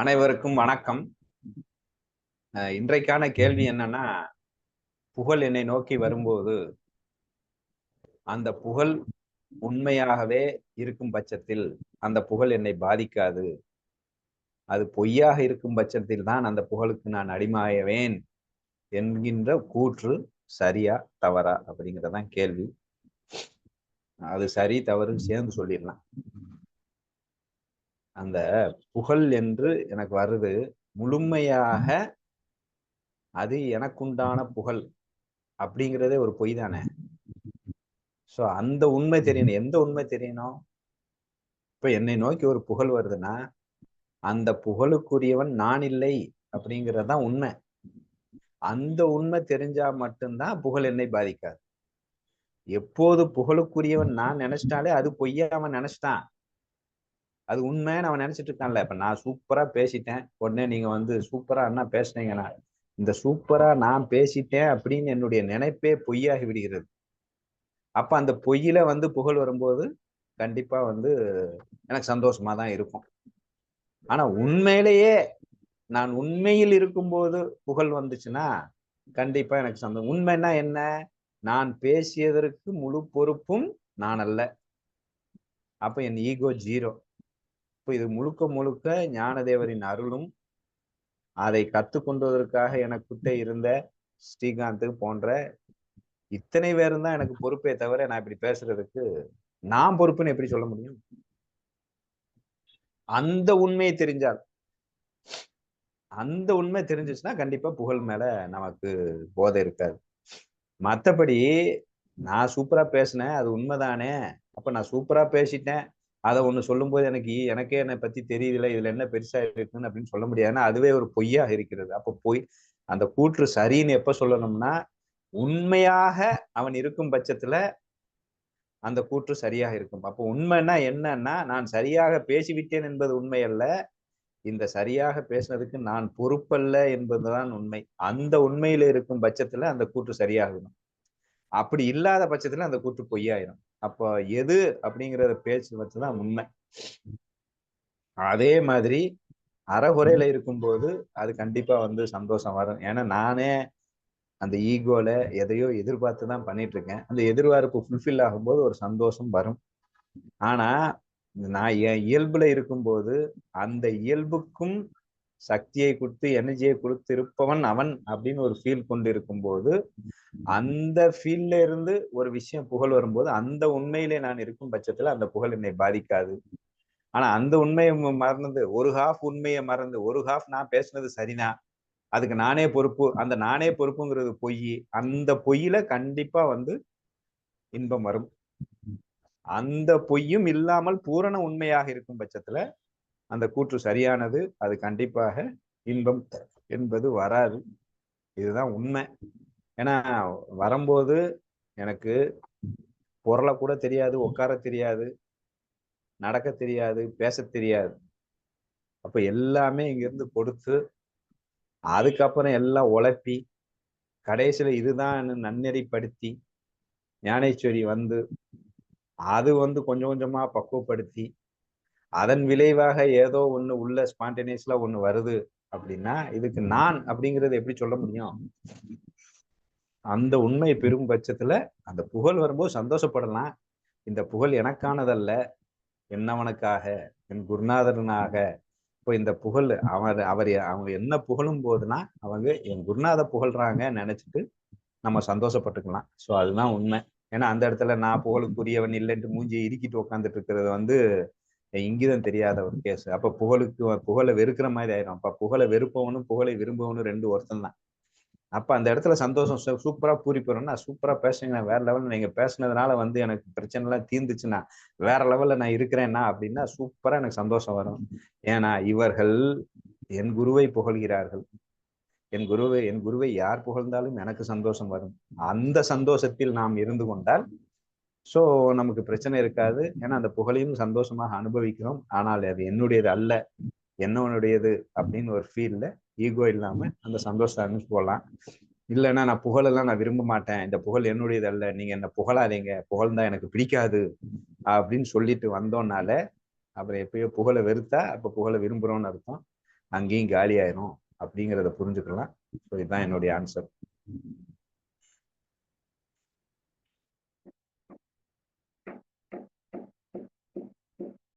அனைவருக்கும் வணக்கம். அஹ் இன்றைக்கான கேள்வி என்னன்னா புகழ் என்னை நோக்கி வரும்போது அந்த புகழ் உண்மையாகவே இருக்கும் பட்சத்தில் அந்த புகழ் என்னை பாதிக்காது. அது பொய்யாக இருக்கும் பட்சத்தில் தான் அந்த புகழுக்கு நான் அடிமாயவேன் என்கின்ற கூற்று சரியா தவறா அப்படிங்கிறதான் கேள்வி. அது சரி தவறு சேர்ந்து சொல்லிடலாம். அந்த புகழ் என்று எனக்கு வருது. முழுமையாக அது எனக்குண்டான புகழ் அப்படிங்கிறதே ஒரு பொய் தானே? சோ அந்த உண்மை தெரியணும். எந்த உண்மை தெரியணும்? இப்ப என்னை நோக்கி ஒரு புகழ் வருதுன்னா அந்த புகழுக்குரியவன் நான் இல்லை அப்படிங்கறதுதான் உண்மை. அந்த உண்மை தெரிஞ்சா மட்டும்தான் புகழ் என்னை பாதிக்காது. எப்போது புகழுக்குரியவன் நான் நினைச்சிட்டாலே அது பொய்யா அவன் நினைச்சிட்டான். அது உண்மைன்னு அவன் நினைச்சிட்டு இருக்கான்ல. இப்ப நான் சூப்பரா பேசிட்டேன். உடனே நீங்க வந்து சூப்பரா அண்ணா பேசுனீங்கன்னா இந்த சூப்பரா நான் பேசிட்டேன் அப்படின்னு என்னுடைய நினைப்பே பொய்யாகி விடுகிறது. அப்ப அந்த பொய்யில வந்து புகழ் வரும்போது கண்டிப்பா வந்து எனக்கு சந்தோஷமா தான் இருக்கும். ஆனா உண்மையிலேயே நான் உண்மையில் இருக்கும்போது புகழ் வந்துச்சுன்னா கண்டிப்பா எனக்கு சந்தோஷம் உண்மைன்னா என்ன? நான் பேசியதற்கு முழு பொறுப்பும் நான் அல்ல. அப்ப என் ஈகோ ஜீரோ இப்போ இது முழுக்க முழுக்க ஞானதேவரின் அருளும் அதை கத்துக்கொண்டதற்காக எனக்குட்ட இருந்த ஸ்ரீகாந்த் போன்ற இத்தனை பேரும் தான் எனக்கு பொறுப்பே தவிர நான் இப்படி பேசுறதுக்கு நான் பொறுப்புன்னு எப்படி சொல்ல முடியும்? அந்த உண்மையை தெரிஞ்சால் அந்த உண்மை தெரிஞ்சிச்சுன்னா கண்டிப்பா புகழ் மேல நமக்கு போதை இருக்காது. மத்தபடி நான் சூப்பரா பேசினேன் அது உண்மைதானே அப்ப நான் சூப்பரா பேசிட்டேன் அதை ஒண்ணு சொல்லும்போது எனக்கு எனக்கே என்னை பத்தி தெரியுதுல இதுல என்ன பெருசா இருக்குன்னு அப்படின்னு சொல்ல முடியாதுன்னா அதுவே ஒரு பொய்யாக இருக்கிறது. அப்போ பொய் அந்த கூற்று சரின்னு எப்ப சொல்லணும்னா உண்மையாக அவன் இருக்கும் பட்சத்துல அந்த கூற்று சரியாக இருக்கும். அப்போ உண்மைன்னா என்னன்னா நான் சரியாக பேசிவிட்டேன் என்பது உண்மை அல்ல இந்த சரியாக பேசினதுக்கு நான் பொறுப்பல்ல என்பதுதான் உண்மை. அந்த உண்மையில இருக்கும் பட்சத்துல அந்த கூற்று சரியாகணும். அப்படி இல்லாத பட்சத்துல அந்த கூற்று பொய்யாயிரும். அப்போ எது அப்படிங்கிறத பேச்சு வச்சுதான் உண்மை. அதே மாதிரி அறகுறையில இருக்கும்போது அது கண்டிப்பா வந்து சந்தோஷம் வரும். ஏன்னா நானே அந்த ஈகோல எதையோ எதிர்பார்த்து தான் பண்ணிட்டு இருக்கேன் அந்த எதிர்பார்ப்பு ஃபுல்ஃபில் ஆகும்போது ஒரு சந்தோஷம் வரும். ஆனா நான் என் இயல்புல இருக்கும்போது அந்த இயல்புக்கும் சக்தியை கொடுத்து எனர்ஜியை கொடுத்து இருப்பவன் அவன் அப்படின்னு ஒரு ஃபீல் கொண்டு இருக்கும்போது அந்த ஃபீல்ட்ல இருந்து ஒரு விஷயம் புகழ் வரும்போது அந்த உண்மையிலே நான் இருக்கும் பட்சத்துல அந்த புகழ் என்னை பாதிக்காது. ஆனா அந்த உண்மையை மறந்து ஒரு ஹாஃப் உண்மையை மறந்து ஒரு ஹாஃப் நான் பேசுனது சரிதான் அதுக்கு நானே பொறுப்பு அந்த நானே பொறுப்புங்கிறது பொய் அந்த பொய்யில கண்டிப்பா வந்து இன்பம் வரும். அந்த பொய்யும் இல்லாமல் பூரண உண்மையாக இருக்கும் பட்சத்துல அந்த கூற்று சரியானது அது கண்டிப்பாக இன்பம் என்பது வராது. இதுதான் உண்மை. ஏன்னா வரும்போது எனக்கு பொருளை கூட தெரியாது உட்கார தெரியாது நடக்க தெரியாது பேச தெரியாது. அப்ப எல்லாமே இங்கிருந்து கொடுத்து அதுக்கப்புறம் எல்லாம் உழப்பி கடைசியில இதுதான் நன்னெறிப்படுத்தி ஞானேஸ்வரி வந்து அது வந்து கொஞ்சம் கொஞ்சமா பக்குவப்படுத்தி அதன் விளைவாக ஏதோ ஒண்ணு உள்ள ஸ்பான்டேனியஸ்ல ஒண்ணு வருது அப்படின்னா இதுக்கு நான் அப்படிங்கறது எப்படி சொல்ல முடியும்? அந்த உண்மை பெரும் பட்சத்துல அந்த புகழ் வரும்போது சந்தோஷப்படலாம். இந்த புகழ் எனக்கானதல்ல என்னவனுக்காக என் குருநாதரனாக இப்போ இந்த புகழ் அவர் அவர் அவங்க என்ன புகழும் போதுன்னா அவங்க என் குருநாத புகழ்றாங்க நினைச்சிட்டு நம்ம சந்தோஷப்பட்டுக்கலாம். ஸோ அதுதான் உண்மை. ஏன்னா அந்த இடத்துல நான் புகழுக்குரியவன் இல்லைன்ட்டு மூஞ்சியை இறுக்கிட்டு உட்காந்துட்டு இருக்கிறது வந்து இங்கிதம் தெரியாத ஒரு கேஸ் அப்ப புகழுக்கு புகழை வெறுக்கிற மாதிரி ஆயிரும். அப்ப புகழை வெறுப்பவனும் புகழை விரும்பவனும் ரெண்டு ஒருத்தன் தான் அப்ப அந்த இடத்துல சந்தோஷம் சூப்பரா பூரி போறோம்னா சூப்பரா பேசுனீங்கன்னா வேற லெவல்ல நீங்க பேசுனதுனால வந்து எனக்கு பிரச்சனை எல்லாம் தீர்ந்துச்சுன்னா வேற லெவல்ல நான் இருக்கிறேன்னா அப்படின்னா சூப்பரா எனக்கு சந்தோஷம் வரும். ஏன்னா இவர்கள் என் குருவை புகழ்கிறார்கள். என் குருவை என் குருவை யார் புகழ்ந்தாலும் எனக்கு சந்தோஷம் வரும். அந்த சந்தோஷத்தில் நாம் இருந்து கொண்டால் ஸோ நமக்கு பிரச்சனை இருக்காது. ஏன்னா அந்த புகழையும் சந்தோஷமாக அனுபவிக்கிறோம். ஆனால் அது என்னுடையது அல்ல. என்னவனுடையது அப்படின்னு ஒரு ஃபீல்ல ஈகோ இல்லாம அந்த சந்தோஷத்தை அனுப்பிச்சு போடலாம் இல்லைன்னா நான் புகழெல்லாம் நான் விரும்ப மாட்டேன். இந்த புகழ் என்னுடையது அல்ல. நீங்க என்ன புகழாதீங்க. புகழ்ந்தா எனக்கு பிடிக்காது. அப்படின்னு சொல்லிட்டு வந்தோம்னால அப்புறம் எப்பயோ புகழை வெறுத்தா அப்ப புகழை விரும்புறோம்னு அர்த்தம். அங்கேயும் காலியாயிரும். அப்படிங்கிறத புரிஞ்சுக்கலாம். ஸோ இதுதான் என்னுடைய ஆன்சர்